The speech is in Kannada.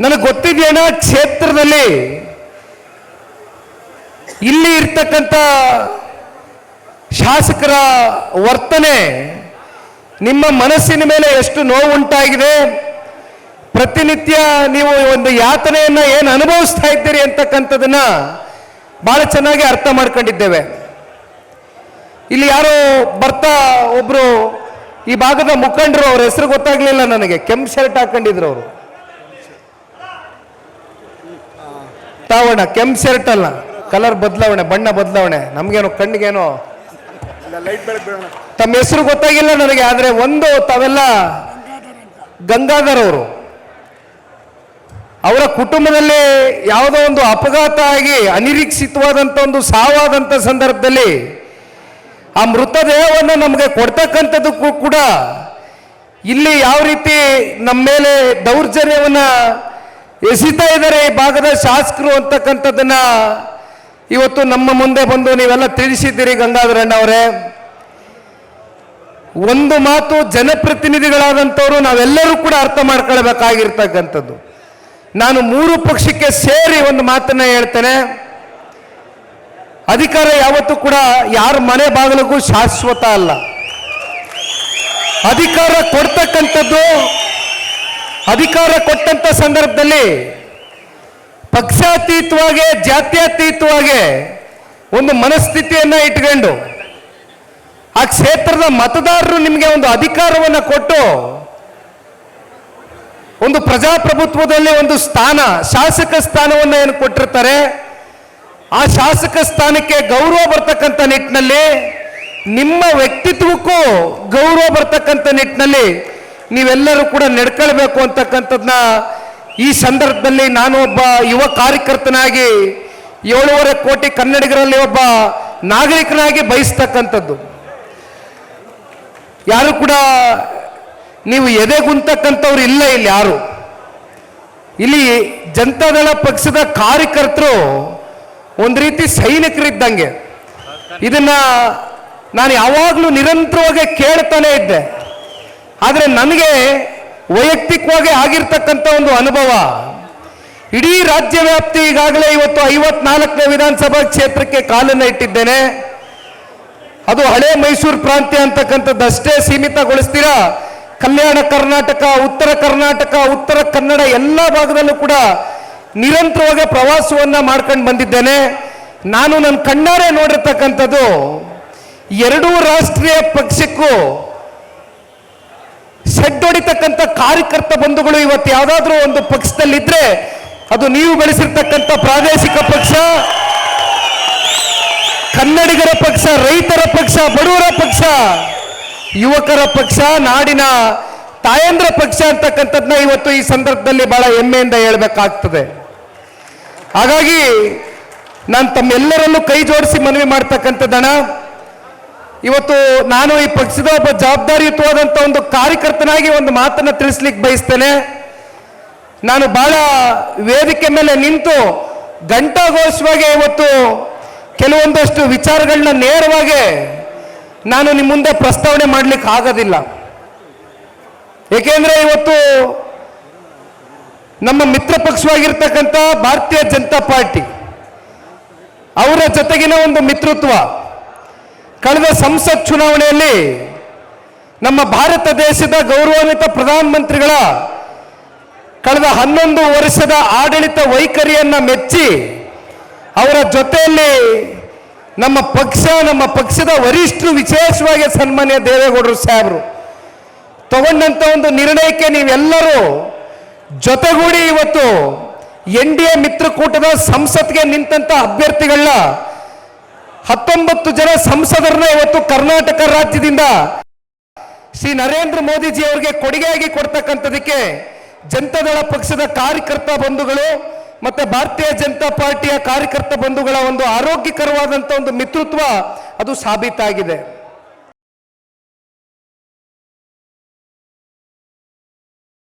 ನನಗೆ ಗೊತ್ತಿದೆಯಣ್ಣ ಕ್ಷೇತ್ರದಲ್ಲಿ. ಇಲ್ಲಿ ಇರ್ತಕ್ಕಂಥ ಶಾಸಕರ ವರ್ತನೆ ನಿಮ್ಮ ಮನಸ್ಸಿನ ಮೇಲೆ ಎಷ್ಟು ನೋವುಂಟಾಗಿದೆ. ಪ್ರತಿನಿತ್ಯ ನೀವು ಒಂದು ಯಾತನೆಯನ್ನ ಏನು ಅನುಭವಿಸ್ತಾ ಇದ್ದೀರಿ ಅಂತಕ್ಕಂಥದನ್ನ ಬಹಳ ಚೆನ್ನಾಗಿ ಅರ್ಥ ಮಾಡ್ಕೊಂಡಿದ್ದೇವೆ. ಇಲ್ಲಿ ಯಾರೋ ಬರ್ತಾ ಒಬ್ಬರು ಈ ಭಾಗದ ಮುಖಂಡರು ಅವ್ರ ಹೆಸರು ಗೊತ್ತಾಗ್ಲಿಲ್ಲ ನನಗೆ. ಕೆಂಪು ಶರ್ಟ್ ಹಾಕೊಂಡಿದ್ರು ಅವರು. ತಾವಣ ಕೆಂಪು ಶರ್ಟ್ ಅಲ್ಲ ಕಲರ್ ಬದಲಾವಣೆ, ಬಣ್ಣ ಬದಲಾವಣೆ, ನಮ್ಗೇನೋ, ಕಣ್ಣಿಗೇನೋ? ತಮ್ಮ ಹೆಸರು ಗೊತ್ತಾಗಿಲ್ಲ ನನಗೆ, ಆದ್ರೆ ಒಂದು ತಾವೆಲ್ಲ ಗಂಗಾಧರ್ ಅವರು. ಅವರ ಕುಟುಂಬದಲ್ಲಿ ಯಾವುದೋ ಒಂದು ಅಪಘಾತ ಆಗಿ ಅನಿರೀಕ್ಷಿತವಾದಂಥ ಒಂದು ಸಾವಾದಂಥ ಸಂದರ್ಭದಲ್ಲಿ ಆ ಮೃತದೇಹವನ್ನು ನಮಗೆ ಕೊಡ್ತಕ್ಕಂಥದ್ದಕ್ಕೂ ಕೂಡ ಇಲ್ಲಿ ಯಾವ ರೀತಿ ನಮ್ಮ ಮೇಲೆ ದೌರ್ಜನ್ಯವನ್ನ ಎಸಿತಾ ಇದ್ದಾರೆ ಈ ಭಾಗದ ಶಾಸಕರು ಅಂತಕ್ಕಂಥದ್ದನ್ನ ಇವತ್ತು ನಮ್ಮ ಮುಂದೆ ಬಂದು ನೀವೆಲ್ಲ ತಿಳಿಸಿದ್ದೀರಿ ಗಂಗಾಧರಣ್ಣ ಅವರೇ. ಒಂದು ಮಾತು ಜನಪ್ರತಿನಿಧಿಗಳಾದಂಥವರು ನಾವೆಲ್ಲರೂ ಕೂಡ ಅರ್ಥ ಮಾಡ್ಕೊಳ್ಬೇಕಾಗಿರ್ತಕ್ಕಂಥದ್ದು. ನಾನು ಮೂರು ಪಕ್ಷಕ್ಕೆ ಸೇರಿ ಒಂದು ಮಾತನ್ನ ಹೇಳ್ತೇನೆ. ಅಧಿಕಾರ ಯಾವತ್ತೂ ಕೂಡ ಯಾರ ಮನೆ ಬಾಗಿಲಿಗೂ ಶಾಶ್ವತ ಅಲ್ಲ. ಅಧಿಕಾರ ಕೊಡ್ತಕ್ಕಂಥದ್ದು ಅಧಿಕಾರ ಕೊಟ್ಟಂತ ಸಂದರ್ಭದಲ್ಲಿ ಪಕ್ಷಾತೀತವಾಗಿ, ಜಾತ್ಯತೀತವಾಗಿ ಒಂದು ಮನಸ್ಥಿತಿಯನ್ನ ಇಟ್ಕೊಂಡು ಆ ಕ್ಷೇತ್ರದ ಮತದಾರರು ನಿಮಗೆ ಒಂದು ಅಧಿಕಾರವನ್ನು ಕೊಟ್ಟು ಒಂದು ಪ್ರಜಾಪ್ರಭುತ್ವದಲ್ಲಿ ಒಂದು ಸ್ಥಾನ, ಶಾಸಕ ಸ್ಥಾನವನ್ನು ಏನು ಕೊಟ್ಟಿರ್ತಾರೆ, ಆ ಶಾಸಕ ಸ್ಥಾನಕ್ಕೆ ಗೌರವ ಬರ್ತಕ್ಕಂಥ ನಿಟ್ಟಿನಲ್ಲಿ ನಿಮ್ಮ ವ್ಯಕ್ತಿತ್ವಕ್ಕೂ ಗೌರವ ಬರ್ತಕ್ಕಂಥ ನಿಟ್ಟಿನಲ್ಲಿ ನೀವೆಲ್ಲರೂ ಕೂಡ ನಡ್ಕೊಳ್ಬೇಕು ಅಂತಕ್ಕಂಥದ್ದನ್ನ ಈ ಸಂದರ್ಭದಲ್ಲಿ ನಾನು ಒಬ್ಬ ಯುವ ಕಾರ್ಯಕರ್ತನಾಗಿ ಏಳೂವರೆ ಕೋಟಿ ಕನ್ನಡಿಗರಲ್ಲಿ ಒಬ್ಬ ನಾಗರಿಕನಾಗಿ ಬಯಸ್ತಕ್ಕಂಥದ್ದು. ಯಾರು ಕೂಡ ನೀವು ಎದೆಗುಂತಕ್ಕಂಥವ್ರು ಇಲ್ಲ ಇಲ್ಲಿ ಯಾರು. ಇಲ್ಲಿ ಜನತಾದಳ ಪಕ್ಷದ ಕಾರ್ಯಕರ್ತರು ಒಂದು ರೀತಿ ಸೈನಿಕರಿದ್ದಂಗೆ. ಇದನ್ನ ನಾನು ಯಾವಾಗಲೂ ನಿರಂತರವಾಗಿ ಕೇಳ್ತಾನೆ ಇದ್ದೆ. ಆದರೆ ನನಗೆ ವೈಯಕ್ತಿಕವಾಗಿ ಆಗಿರ್ತಕ್ಕಂಥ ಒಂದು ಅನುಭವ. ಇಡೀ ರಾಜ್ಯ ವ್ಯಾಪ್ತಿ ಈಗಾಗಲೇ ಇವತ್ತು ಐವತ್ನಾಲ್ಕನೇ ವಿಧಾನಸಭಾ ಕ್ಷೇತ್ರಕ್ಕೆ ಕಾಲನ್ನು ಇಟ್ಟಿದ್ದೇನೆ. ಅದು ಹಳೆ ಮೈಸೂರು ಪ್ರಾಂತ್ಯ ಅಂತಕ್ಕಂಥದ್ದಷ್ಟೇ ಸೀಮಿತಗೊಳಿಸ್ತೀರಾ? ಕಲ್ಯಾಣ ಕರ್ನಾಟಕ, ಉತ್ತರ ಕರ್ನಾಟಕ, ಉತ್ತರ ಕನ್ನಡ ಎಲ್ಲ ಭಾಗದಲ್ಲೂ ಕೂಡ ನಿರಂತರವಾಗಿ ಪ್ರವಾಸವನ್ನ ಮಾಡ್ಕೊಂಡು ಬಂದಿದ್ದೇನೆ. ನಾನು ನನ್ನ ಕಣ್ಣಾರೆ ನೋಡಿರ್ತಕ್ಕಂಥದ್ದು ಎರಡೂ ರಾಷ್ಟ್ರೀಯ ಪಕ್ಷಕ್ಕೂ ಸೆಡ್ ಹೊಡಿತಕ್ಕಂಥ ಕಾರ್ಯಕರ್ತ ಬಂಧುಗಳು ಇವತ್ತು ಯಾವುದಾದ್ರೂ ಒಂದು ಪಕ್ಷದಲ್ಲಿದ್ರೆ ಅದು ನೀವು ಬೆಳೆಸಿರ್ತಕ್ಕಂಥ ಪ್ರಾದೇಶಿಕ ಪಕ್ಷ, ಕನ್ನಡಿಗರ ಪಕ್ಷ, ರೈತರ ಪಕ್ಷ, ಬಡವರ ಪಕ್ಷ, ಯುವಕರ ಪಕ್ಷ, ನಾಡಿನ ತಾಯಂದ್ರ ಪಕ್ಷ ಅಂತಕ್ಕಂಥದ್ದನ್ನ ಇವತ್ತು ಈ ಸಂದರ್ಭದಲ್ಲಿ ಬಹಳ ಹೆಮ್ಮೆಯಿಂದ ಹೇಳಬೇಕಾಗ್ತದೆ. ಹಾಗಾಗಿ ನಾನು ತಮ್ಮೆಲ್ಲರಲ್ಲೂ ಕೈ ಜೋಡಿಸಿ ಮನವಿ ಮಾಡ್ತಕ್ಕಂಥದ್ದಣ ಇವತ್ತು ನಾನು ಈ ಪಕ್ಷದ ಒಬ್ಬ ಜವಾಬ್ದಾರಿಯುತವಾದಂಥ ಒಂದು ಕಾರ್ಯಕರ್ತನಾಗಿ ಒಂದು ಮಾತನ್ನ ತಿಳಿಸ್ಲಿಕ್ಕೆ ಬಯಸ್ತೇನೆ. ನಾನು ಬಹಳ ವೇದಿಕೆ ಮೇಲೆ ನಿಂತು ಗಂಟಾಘೋಷವಾಗಿ ಇವತ್ತು ಕೆಲವೊಂದಷ್ಟು ವಿಚಾರಗಳನ್ನ ನೇರವಾಗಿ ನಾನು ನಿಮ್ಮ ಮುಂದೆ ಪ್ರಸ್ತಾವನೆ ಮಾಡ್ಲಿಕ್ಕೆ ಆಗೋದಿಲ್ಲ. ಏಕೆಂದ್ರೆ ಇವತ್ತು ನಮ್ಮ ಮಿತ್ರ ಪಕ್ಷವಾಗಿರ್ತಕ್ಕಂಥ ಭಾರತೀಯ ಜನತಾ ಪಾರ್ಟಿ ಅವರ ಜೊತೆಗಿನ ಒಂದು ಮಿತ್ರತ್ವ ಕಳೆದ ಸಂಸತ್ ಚುನಾವಣೆಯಲ್ಲಿ ನಮ್ಮ ಭಾರತ ದೇಶದ ಗೌರವಾನ್ವಿತ ಪ್ರಧಾನಮಂತ್ರಿಗಳ ಕಳೆದ ಹನ್ನೊಂದು ವರ್ಷದ ಆಡಳಿತ ವೈಖರಿಯನ್ನ ಮೆಚ್ಚಿ ಅವರ ಜೊತೆಯಲ್ಲಿ ನಮ್ಮ ಪಕ್ಷ, ನಮ್ಮ ಪಕ್ಷದ ವರಿಷ್ಠರು ವಿಶೇಷವಾಗಿ ಸನ್ಮಾನ್ಯ ದೇವೇಗೌಡರು ಸಾಹೇಬರು, ತಗೊಂಡಂತ ಒಂದು ನಿರ್ಣಯಕ್ಕೆ ನೀವೆಲ್ಲರೂ ಜೊತೆಗೂಡಿ ಇವತ್ತು ಎನ್ ಡಿ ಎ ಮಿತ್ರಕೂಟದ ಸಂಸತ್ಗೆ ನಿಂತಂತ ಅಭ್ಯರ್ಥಿಗಳನ್ನ ಹತ್ತೊಂಬತ್ತು ಜನ ಸಂಸದರನ್ನ ಇವತ್ತು ಕರ್ನಾಟಕ ರಾಜ್ಯದಿಂದ ಶ್ರೀ ನರೇಂದ್ರ ಮೋದಿಜಿ ಅವರಿಗೆ ಕೊಡುಗೆಯಾಗಿ ಕೊಡ್ತಕ್ಕಂಥದಕ್ಕೆ ಜನತಾದಳ ಪಕ್ಷದ ಕಾರ್ಯಕರ್ತ ಬಂಧುಗಳು ಮತ್ತೆ ಭಾರತೀಯ ಜನತಾ ಪಾರ್ಟಿಯ ಕಾರ್ಯಕರ್ತ ಬಂಧುಗಳ ಒಂದು ಆರೋಗ್ಯಕರವಾದಂಥ ಒಂದು ಮಿತೃತ್ವ ಅದು ಸಾಬೀತಾಗಿದೆ.